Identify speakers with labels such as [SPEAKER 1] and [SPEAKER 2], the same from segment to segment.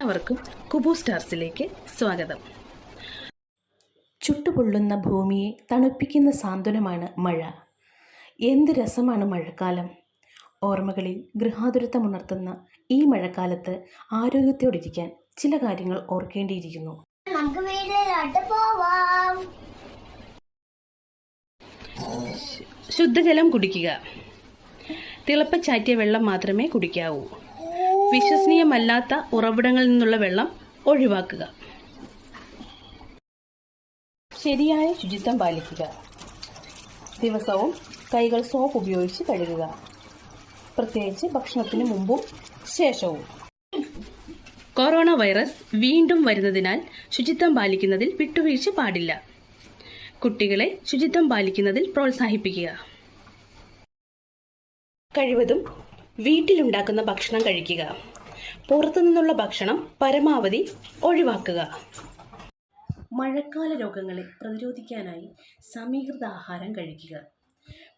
[SPEAKER 1] എല്ലാവർക്കും കുബു സ്റ്റാർസിലേക്ക് സ്വാഗതം.
[SPEAKER 2] ചുട്ടുപൊള്ളുന്ന ഭൂമിയെ തണുപ്പിക്കുന്ന സാന്ത്വനമാണ് മഴ. എന്ത് രസമാണ് മഴക്കാലം? ഓർമ്മകളിൽ ഗൃഹാതുരത്വമുണർത്തുന്ന ഈ മഴക്കാലത്ത് ആരോഗ്യത്തോടിരിക്കാൻ ചില കാര്യങ്ങൾ ഓർക്കേണ്ടിയിരിക്കുന്നു.
[SPEAKER 3] നമുക്ക് വീട്ടിലോട്ട് പോവാം.
[SPEAKER 1] ശുദ്ധജലം കുടിക്കുക. തിളപ്പച്ചാറ്റിയ വെള്ളം മാത്രമേ കുടിക്കാവൂ. വിശ്വസനീയമല്ലാത്ത ഉറവിടങ്ങളിൽ നിന്നുള്ള വെള്ളം ഒഴിവാക്കുക. ശരിയായ ശുചിത്വം പാലിക്കുക. ദിവസവും കൈകൾ സോപ്പ് ഉപയോഗിച്ച് കഴുകുക. പ്രത്യേകിച്ച് ഭക്ഷണത്തിന് മുമ്പും ശേഷവും. കൊറോണ വൈറസ് വീണ്ടും വരുന്നതിനാൽ ശുചിത്വം പാലിക്കുന്നതിൽ വിട്ടുവീഴ്ച പാടില്ല. കുട്ടികളെ ശുചിത്വം പാലിക്കുന്നതിൽ പ്രോത്സാഹിപ്പിക്കുക. കഴിവതും വീട്ടിലുണ്ടാക്കുന്ന ഭക്ഷണം കഴിക്കുക. പുറത്തു നിന്നുള്ള ഭക്ഷണം പരമാവധി ഒഴിവാക്കുക.
[SPEAKER 2] മഴക്കാല രോഗങ്ങളെ പ്രതിരോധിക്കാനായി സമീകൃത ആഹാരം കഴിക്കുക.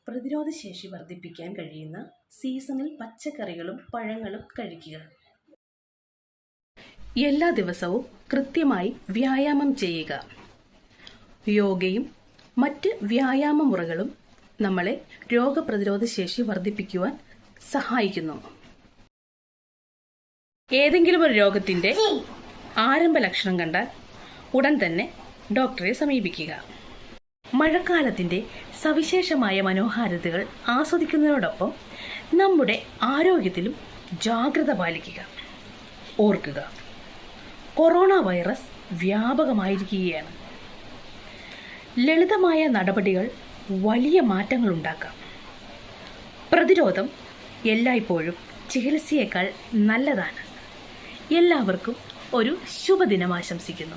[SPEAKER 2] പ്രതിരോധശേഷി വർദ്ധിപ്പിക്കാൻ കഴിയുന്ന സീസണൽ പച്ചക്കറികളും പഴങ്ങളും കഴിക്കുക.
[SPEAKER 1] എല്ലാ ദിവസവും കൃത്യമായി വ്യായാമം ചെയ്യുക. യോഗയും മറ്റ് വ്യായാമ മുറകളും നമ്മളെ രോഗപ്രതിരോധ ശേഷി വർദ്ധിപ്പിക്കുവാൻ സഹായിക്കുന്നു. ഏതെങ്കിലും ഒരു രോഗത്തിന്റെ ആരംഭ ലക്ഷണം കണ്ടാൽ ഉടൻ തന്നെ ഡോക്ടറെ സമീപിക്കുക. മഴക്കാലത്തിന്റെ സവിശേഷമായ മനോഹാരിതകൾ ആസ്വദിക്കുന്നതിനോടൊപ്പം നമ്മുടെ ആരോഗ്യത്തിലും ജാഗ്രത പാലിക്കുക. ഓർക്കുക കൊറോണ വൈറസ് വ്യാപകമായിരിക്കുകയാണ്. ലളിതമായ നടപടികൾ വലിയ മാറ്റങ്ങൾ ഉണ്ടാക്കാം പ്രതിരോധം എല്ലായ്പ്പോഴും ചികിത്സയേക്കാൾ നല്ലതാണ്. എല്ലാവർക്കും ഒരു ശുഭദിനം ആശംസിക്കുന്നു.